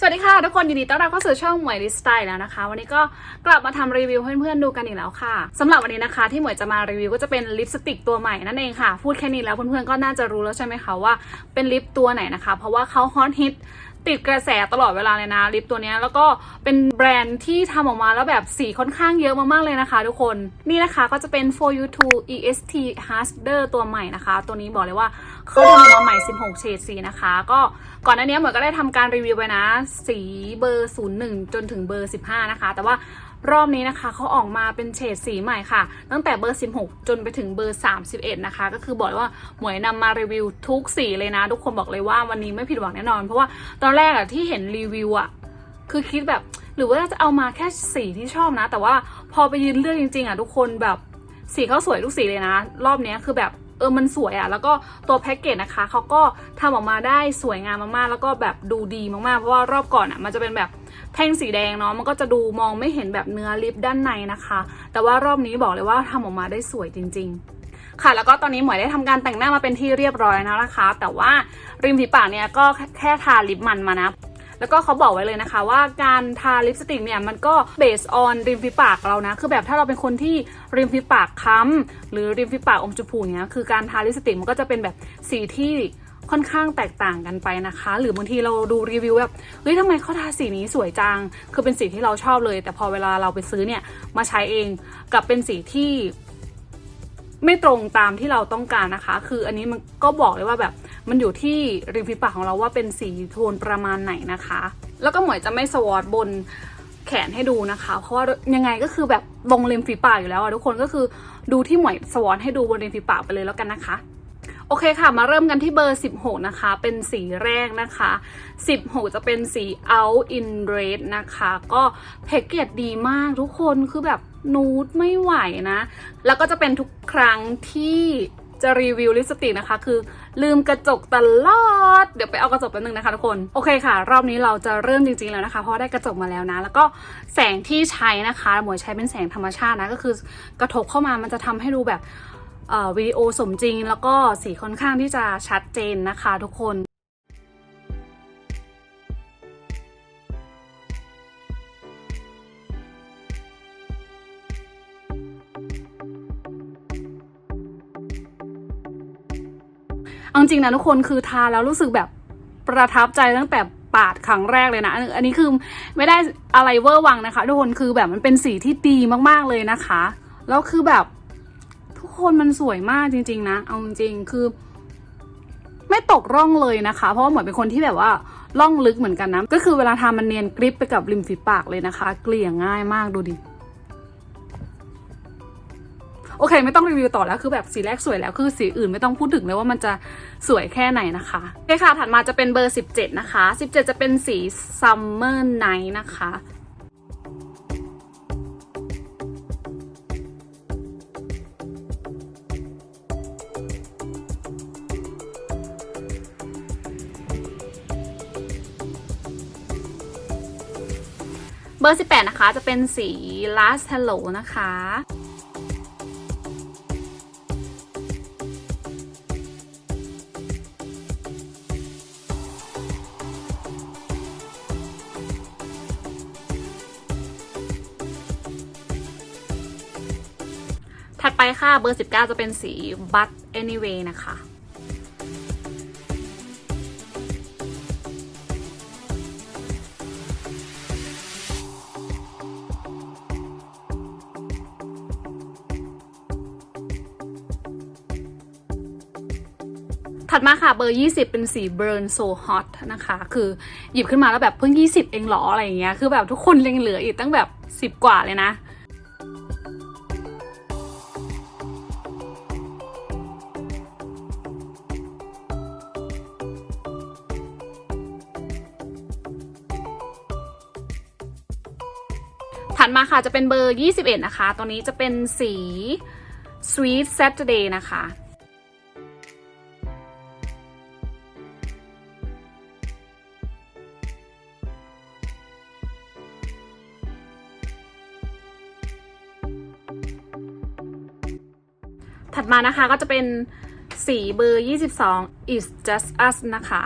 สวัสดีค่ะทุกคนยินดีต้อนรับเข้าสู่ช่องหมวยดิสไตล์แล้วนะคะ วันนี้ก็กลับมาทำรีวิวเพื่อนๆดูกันอีกแล้วค่ะสำหรับวันนี้นะคะ ที่หมวยจะมารีวิวก็จะเป็นลิปสติกตัวใหม่นั่นเองค่ะ พูดแค่นี้แล้วเพื่อนๆก็น่าจะรู้แล้วใช่ไหมคะว่าเป็นลิปตัวไหนนะคะ เพราะว่าเขาฮอตฮิต ติดกระแสตลอดเวลาเลยนะลิปตัวนี้แล้วก็เป็นแบรนด์ที่ทำออกมาแล้วแบบสีค่อนข้างเยอะมากๆเลยนะคะทุกคน นี่นะคะก็จะเป็น for you to est harder ตัวใหม่นะคะ ตัวนี้บอกเลยว่าเขาทำออกมาใหม่ 16 เฉดสีนะคะ ก็ก่อนหน้านี้เหมือนก็ได้ทำการรีวิวไปนะ สีเบอร์ 01 จนถึงเบอร์ 15 นะคะ แต่ว่า รอบนี้นะคะเขาออกมาเป็นเฉดสีใหม่ค่ะ ตั้งแต่เบอร์ 16 จนไปถึงเบอร์ 31 นะคะ ก็คือบอกว่าหมวยนำมารีวิวทุกสีเลยนะ ทุกคนบอกเลยว่าวันนี้ไม่ผิดหวังแน่นอน เพราะว่าตอนแรกอะที่เห็นรีวิวอะคือคิดแบบหรือว่าจะเอามาแค่สีที่ชอบนะ แต่ว่าพอไปยืนเลือกจริงๆอะทุกคนแบบสีเขาสวยทุกสีเลยนะ รอบนี้คือแบบเออมันสวยอะแล้วก็ตัวแพ็กเกจนะคะเขาก็ทำออกมาได้สวยงามมากๆ แล้วก็แบบดูดีมากๆ เพราะว่ารอบก่อนอะมันจะเป็นแบบ แท่งสีแดงเนาะมันก็จะดูมองไม่เห็นแบบเนื้อลิปด้านในนะคะ แต่ว่ารอบนี้บอกเลยว่าทำออกมาได้สวยจริง ๆค่ะแล้วก็ตอนนี้หมวยได้ทำการแต่งหน้ามาเป็นที่เรียบร้อยแล้วนะคะ แต่ว่าริมฝีปากเนี่ยก็แค่ทาลิปมันมานะแล้วก็เขาบอกไว้เลยนะคะ ว่าการทาลิปสติกเนี่ยมันก็เบสออนริมฝีปากเรานะ คือแบบถ้าเราเป็นคนที่ริมฝีปากค้ำหรือริมฝีปากอมชมพูเนี่ยคือการทาลิปสติกมันก็จะเป็นแบบสีที่ ค่อนข้างแตกต่างกันไปนะคะ หรือบางทีเราดูรีวิวแบบเฮ้ยทำไมเขาทาสีนี้สวยจัง คือเป็นสีที่เราชอบเลย แต่พอเวลาเราไปซื้อเนี่ยมาใช้เองกับเป็นสีที่ไม่ตรงตามที่เราต้องการนะคะ คืออันนี้มันก็บอกเลยว่าแบบมันอยู่ที่ริมฝีปากของเราว่าเป็นสีโทนประมาณไหนนะคะ แล้วก็หมวยจะไม่สวอตบนแขนให้ดูนะคะ เพราะว่ายังไงก็คือแบบลงริมฝีปากอยู่แล้วอะทุกคนก็คือดูที่หมวยสวอตให้ดูบนริมฝีปากไปเลยแล้วกันนะคะ โอเคค่ะ มาเริ่มกันที่เบอร์ 16 นะคะ เป็นสีแรกนะคะ 16 จะเป็นสี out in red นะคะ ก็แพ็กเกจดีมากทุกคนคือแบบนูดไม่ไหวนะ แล้วก็จะเป็นทุกครั้งที่จะรีวิวลิปสติกนะคะ คือลืมกระจกตลอด เดี๋ยวไปเอากระจกแป๊บนึงนะคะทุกคน โอเคค่ะ รอบนี้เราจะเริ่มจริงๆแล้วนะคะ เพราะได้กระจกมาแล้วนะ แล้วก็แสงที่ใช้นะคะหมวยใช้เป็นแสงธรรมชาตินะ ก็คือกระทบเข้ามามันจะทำให้ดูแบบ วิดีโอสมจริง แล้วก็สีค่อนข้างที่จะชัดเจนนะคะทุกคนเอาจริงนะทุกคนคือทาแล้วรู้สึกแบบประทับใจตั้งแต่ปาดครั้งแรกเลยนะ อันนี้คือไม่ได้อะไรเวอร์วังนะคะ ทุกคนคือแบบมันเป็นสีที่ดีมากๆเลยนะคะ แล้วคือแบบ คนมันสวยมากจริง ๆ นะ เอาจริงคือ ไม่ตกร่องเลยนะคะ เพราะว่าเหมือนเป็นคนที่แบบว่าร่องลึกเหมือนกันนะ ก็คือเวลาทามันเนียนกริปไปกับริมฝีปากเลยนะคะ เกลี่ยง่ายมากดูดิโอเค ไม่ต้องรีวิวต่อแล้วคือแบบสีแรกสวยแล้วคือสีอื่นไม่ต้องพูดถึงเลยว่ามันจะสวยแค่ไหนนะคะโอเคค่ะถัดมาจะเป็นเบอร์ 17 นะคะ 17 จะเป็นสี Summer Night นะคะ บอร์ 18 นะคะ จะเป็นสี Last Hello นะคะถัดไปค่ะเบอร์ 19 จะเป็นสี But Anyway นะคะ ถัดมาค่ะเบอร์ 20 เป็นสี Burn So Hot นะคะ คือหยิบขึ้นมาแล้วแบบเพิ่ง 20 เองหรออะไรอย่างเงี้ย คือแบบทุกคนยังเหลืออีกตั้งแบบ 10 กว่าเลยนะถัดมาค่ะจะเป็นเบอร์ 21 นะคะ ตัวนี้จะเป็นสี Sweet Saturday นะคะ ถัดมานะคะก็จะเป็นสีเบอร์ 22 is just us นะคะ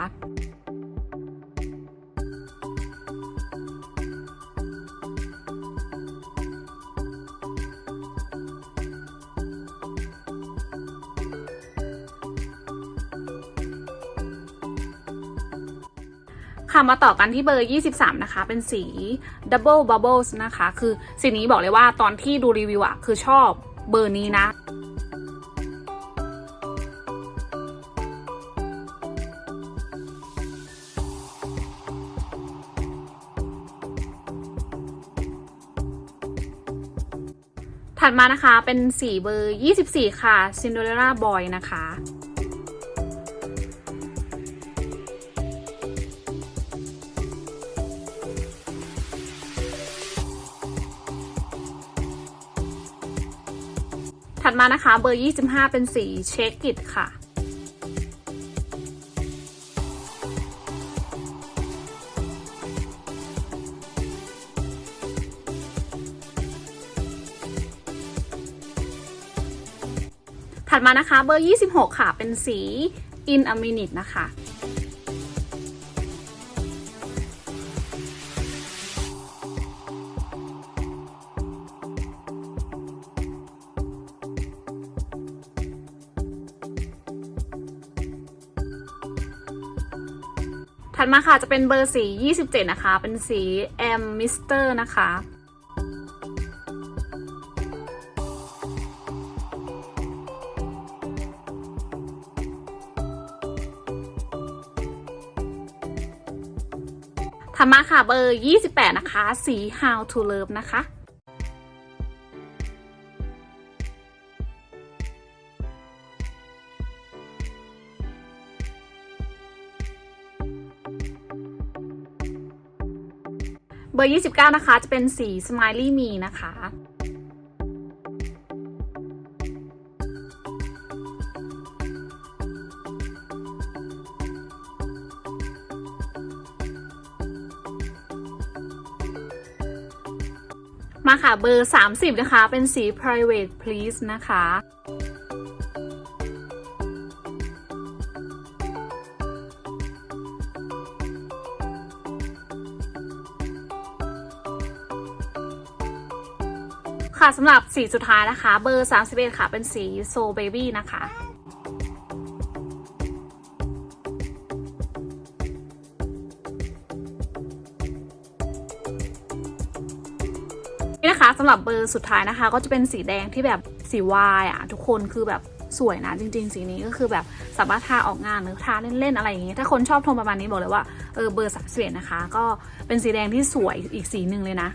ค่ะมาต่อกันที่เบอร์ 23 นะคะ เป็นสี double bubbles นะคะ คือสีนี้บอกเลยว่าตอนที่ดูรีวิวอะคือชอบเบอร์นี้นะ ถัดมานะคะเป็นสีเบอร์ 24 ค่ะ Cinderella Boy นะคะ ถัดมานะคะเบอร์ 25 เป็นสีเชคกิตค่ะ ถัดมานะคะเบอร์ 26 ค่ะ เป็นสี In a Minute นะคะ ถัดมาค่ะจะเป็นเบอร์สี 27 นะคะ เป็นสี M Mister นะคะ ถัดมาค่ะเบอร์ 28 นะคะ สี How to Love นะคะเบอร์ 29 นะคะ จะเป็นสี Smiley Me นะคะ มาค่ะเบอร์ 30 นะคะ เป็นสี private please นะคะค่ะสำหรับสีสุดท้ายนะคะ เบอร์ 31 ค่ะ เป็นสี soul baby นะคะ นี่นะคะสำหรับเบอร์สุดท้ายนะคะ ก็จะเป็นสีแดงที่แบบสีวายอะทุกคนคือแบบสวยนะจริง ๆ สีนี้ก็คือแบบสามารถทาออกงานหรือทาเล่นๆอะไรอย่างงี้ ถ้าคนชอบโทนประมาณนี้บอกเลยว่าเออเบอร์สามสิบเอ็ดนะคะ ก็เป็นสีแดงที่สวยอีกสีหนึ่งเลยนะ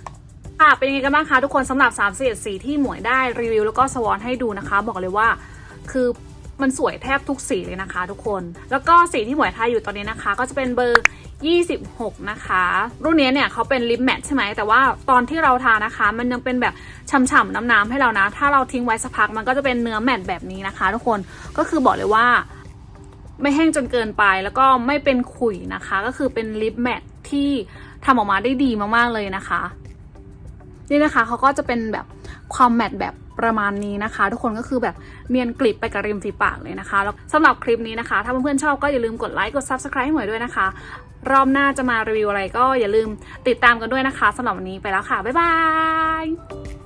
ค่ะเป็นยังไงกันบ้างคะทุกคนสำหรับ3ามสีสีที่หมวยได้รีวิวแล้วก็สวอนให้ดูนะคะ บอกเลยว่าคือมันสวยแทบทุกสีเลยนะคะ ทุกคน แล้วก็สีที่หมวยทาอยู่ตอนนี้นะคะ ก็จะเป็นเบอร์ 26 นะคะ รุ่นนี้เนี่ยเขาเป็นลิปแมทใช่ไหม แต่ว่าตอนที่เราทานะคะ มันยังเป็นแบบฉ่ำๆน้ำๆให้เรานะ ถ้าเราทิ้งไว้สักพักมันก็จะเป็นเนื้อแมทแบบนี้นะคะ ทุกคนก็คือบอกเลยว่า ไม่แห้งจนเกินไปแล้วก็ไม่เป็นขุยนะคะ ก็คือเป็นลิปแมทที่ทำออกมาได้ดีมากๆเลยนะคะ นี่นะคะเขาก็จะเป็นแบบความแมทแบบ ประมาณนี้นะคะ ทุกคนก็คือแบบเนียนกลิบไปกับริมฝีปากเลยนะคะแล้วสำหรับคลิปนี้นะคะ ถ้าเพื่อนๆชอบก็อย่าลืมกดไลค์กด subscribe ให้หน่อยด้วยนะคะ รอบหน้าจะมารีวิวอะไรก็อย่าลืมติดตามกันด้วยนะคะสำหรับวันนี้ไปแล้วค่ะบ๊ายบาย